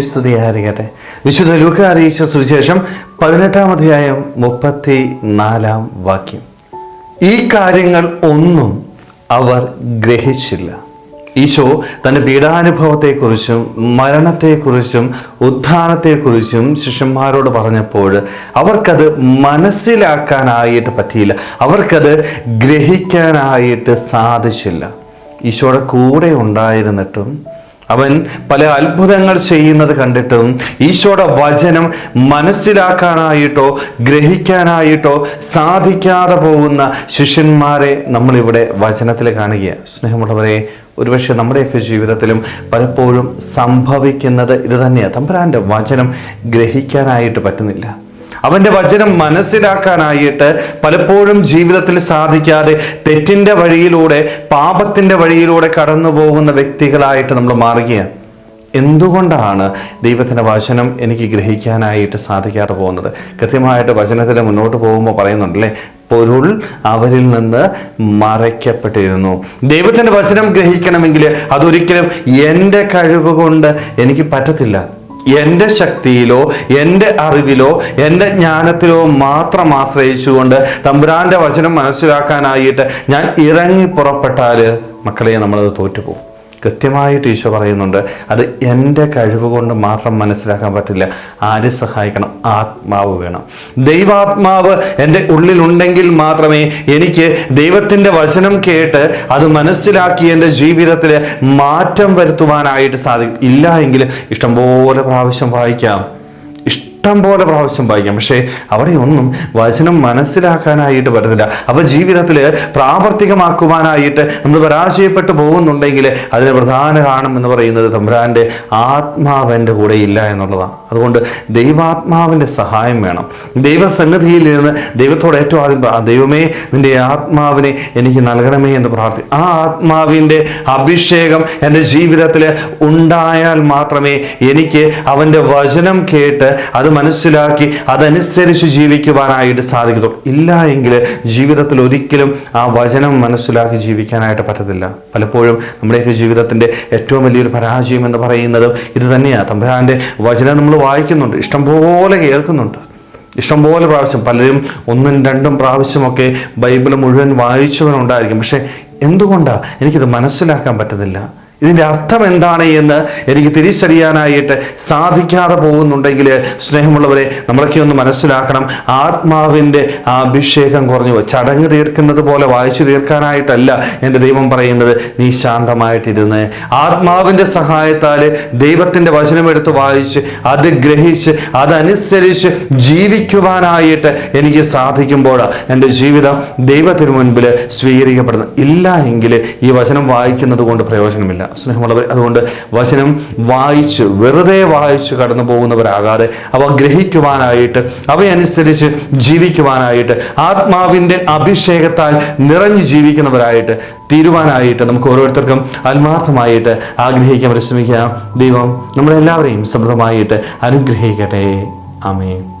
സ്തുതിയായിരിക്കട്ടെ. വിശുദ്ധ ലൂക്ക അറിയിച്ച സുവിശേഷം പതിനെട്ടാം അധ്യായം മുപ്പത്തി നാലാം വാക്യം. ഈ കാര്യങ്ങൾ ഒന്നും അവർ ഗ്രഹിച്ചില്ല. ഈശോ തന്റെ പീഡാനുഭവത്തെക്കുറിച്ചും മരണത്തെക്കുറിച്ചും ഉത്ഥാനത്തെക്കുറിച്ചും ശിഷ്യന്മാരോട് പറഞ്ഞപ്പോൾ അവർക്കത് മനസ്സിലാക്കാനായിട്ട് പറ്റിയില്ല. അവർക്കത് ഗ്രഹിക്കാനായിട്ട് സാധിച്ചില്ല. ഈശോയുടെ കൂടെ ഉണ്ടായിരുന്നിട്ടും അവൻ പല അത്ഭുതങ്ങൾ ചെയ്യുന്നത് കണ്ടിട്ടും ഈശോയുടെ വചനം മനസ്സിലാക്കാനായിട്ടോ ഗ്രഹിക്കാനായിട്ടോ സാധിക്കാതെ പോകുന്ന ശിഷ്യന്മാരെ നമ്മളിവിടെ വചനത്തിൽ കാണുകയാണ്. സ്നേഹമുള്ളവരെ ഒരുപക്ഷെ നമ്മുടെയൊക്കെ ജീവിതത്തിലും പലപ്പോഴും സംഭവിക്കുന്നത് ഇത് തന്നെയാണ് തമ്പുരാന്റെ വചനം ഗ്രഹിക്കാനായിട്ട് പറ്റുന്നില്ല. അവന്റെ വചനം മനസ്സിലാക്കാനായിട്ട് പലപ്പോഴും ജീവിതത്തിൽ സാധിക്കാതെ തെറ്റിന്റെ വഴിയിലൂടെ പാപത്തിന്റെ വഴിയിലൂടെ കടന്നു പോകുന്ന വ്യക്തികളായിട്ട് നമ്മൾ മാറുകയാണ്. എന്തുകൊണ്ടാണ് ദൈവത്തിന്റെ വചനം എനിക്ക് ഗ്രഹിക്കാനായിട്ട് സാധിക്കാതെ പോകുന്നത്? കൃത്യമായിട്ട് വചനത്തിൽ മുന്നോട്ട് പോകുമ്പോൾ പറയുന്നുണ്ടല്ലേ പൊരുൾ അവരിൽ നിന്ന് മറയ്ക്കപ്പെട്ടിരുന്നു. ദൈവത്തിന്റെ വചനം ഗ്രഹിക്കണമെങ്കിൽ അതൊരിക്കലും എന്റെ കഴിവ് കൊണ്ട് എനിക്ക് പറ്റത്തില്ല. എന്റെ ശക്തിയിലോ എന്റെ അറിവിലോ എന്റെ ജ്ഞാനത്തിലോ മാത്രം ആശ്രയിച്ചുകൊണ്ട് തമ്പുരാന്റെ വചനം മനസ്സിലാക്കാനായിട്ട് ഞാൻ ഇറങ്ങി പുറപ്പെട്ടാൽ മക്കളെ നമ്മളത് തോറ്റുപോകും. കൃത്യമായിട്ട് ഈശോ പറയുന്നുണ്ട് അത് എന്റെ കഴിവ് കൊണ്ട് മാത്രം മനസ്സിലാക്കാൻ പറ്റില്ല. ആര് സഹായിക്കണം? ആത്മാവ് വേണം. ദൈവാത്മാവ് എന്റെ ഉള്ളിലുണ്ടെങ്കിൽ മാത്രമേ എനിക്ക് ദൈവത്തിന്റെ വചനം കേട്ട് അത് മനസ്സിലാക്കി എന്റെ ജീവിതത്തിൽ മാറ്റം വരുത്തുവാനായിട്ട് സാധിക്കും. ഇല്ല എങ്കിൽ ഇഷ്ടംപോലെ പ്രാവശ്യം വായിക്കാം. ഇഷ്ടം പോലെ പ്രാവശ്യം വായിക്കാം. പക്ഷേ അവിടെയൊന്നും വചനം മനസ്സിലാക്കാനായിട്ട് പറ്റത്തില്ല. അവ ജീവിതത്തിൽ പ്രാവർത്തികമാക്കുവാനായിട്ട് നമ്മൾ പരാജയപ്പെട്ടു പോകുന്നുണ്ടെങ്കിൽ അതിന് പ്രധാന കാരണം എന്ന് പറയുന്നത് തമ്പുരാന്റെ ആത്മാവന്റെ കൂടെ ഇല്ല എന്നുള്ളതാണ്. അതുകൊണ്ട് ദൈവാത്മാവിന്റെ സഹായം വേണം. ദൈവസന്നിധിയിൽ ഇരുന്ന് ദൈവത്തോട് ഏറ്റവും ആദ്യം ദൈവമേ നിന്റെ ആത്മാവിനെ എനിക്ക് നൽകണമേ എന്ന് പ്രാർത്ഥി. ആ ആത്മാവിന്റെ അഭിഷേകം എന്റെ ജീവിതത്തിൽ ഉണ്ടായാൽ മാത്രമേ എനിക്ക് അവന്റെ വചനം കേട്ട് അത് മനസ്സിലാക്കി അതനുസരിച്ച് ജീവിക്കുവാനായിട്ട് സാധിക്കത്തുള്ളൂ. ഇല്ല എങ്കിൽ ജീവിതത്തിൽ ഒരിക്കലും ആ വചനം മനസ്സിലാക്കി ജീവിക്കാനായിട്ട് പറ്റത്തില്ല. പലപ്പോഴും നമ്മുടെയൊക്കെ ജീവിതത്തിന്റെ ഏറ്റവും വലിയൊരു പരാജയം എന്ന് പറയുന്നത് ഇത് തന്നെയാണ്. തമ്പുരാന്റെ വചനം നമ്മൾ വായിക്കുന്നുണ്ട്. ഇഷ്ടംപോലെ കേൾക്കുന്നുണ്ട്. ഇഷ്ടംപോലെ പ്രാവശ്യം പലരും ഒന്നും രണ്ടും പ്രാവശ്യമൊക്കെ ബൈബിൾ മുഴുവൻ വായിച്ചവനുണ്ടായിരിക്കും പക്ഷേ എന്തുകൊണ്ടാണ് എനിക്കിത് മനസ്സിലാക്കാൻ പറ്റുന്നില്ല. ഇതിന്റെ അർത്ഥം എന്താണ് എന്ന് എനിക്ക് തിരിച്ചറിയാനായിട്ട് സാധിക്കാതെ പോകുന്നുണ്ടെങ്കിൽ സ്നേഹമുള്ളവരെ നമ്മളൊക്കെ ഒന്ന് മനസ്സിലാക്കണം. ആത്മാവിന്റെ അഭിഷേകം കുറഞ്ഞു. ചടങ്ങ് തീർക്കുന്നത് പോലെ വായിച്ചു തീർക്കാനായിട്ടല്ല എന്റെ ദൈവം പറയുന്നത്. നീ ശാന്തമായിട്ടിരുന്ന് ആത്മാവിന്റെ സഹായത്താൽ ദൈവത്തിന്റെ വചനമെടുത്ത് വായിച്ച് അത് ഗ്രഹിച്ച് അതനുസരിച്ച് ജീവിക്കുവാനായിട്ട് എനിക്ക് സാധിക്കുമ്പോഴാണ് എന്റെ ജീവിതം ദൈവത്തിന് മുൻപിൽ സ്വീകരിക്കപ്പെടുന്നത്. ഇല്ല എങ്കിൽ ഈ വചനം വായിക്കുന്നത് കൊണ്ട് പ്രയോജനമില്ല. സ്നേഹമുള്ളവർ. അതുകൊണ്ട് വചനം വായിച്ച് വെറുതെ വായിച്ച് കടന്നു പോകുന്നവരാകാതെ അവ ഗ്രഹിക്കുവാനായിട്ട് അവയനുസരിച്ച് ജീവിക്കുവാനായിട്ട് ആത്മാവിന്റെ അഭിഷേകത്താൽ നിറഞ്ഞു ജീവിക്കുന്നവരായിട്ട് തീരുവാനായിട്ട് നമുക്ക് ഓരോരുത്തർക്കും ആത്മാർത്ഥമായിട്ട് ആഗ്രഹിക്കാൻ പരിശ്രമിക്കാം. ദൈവം നമ്മളെല്ലാവരെയും സമൃദ്ധമായിട്ട് അനുഗ്രഹിക്കട്ടെ. ആമേൻ.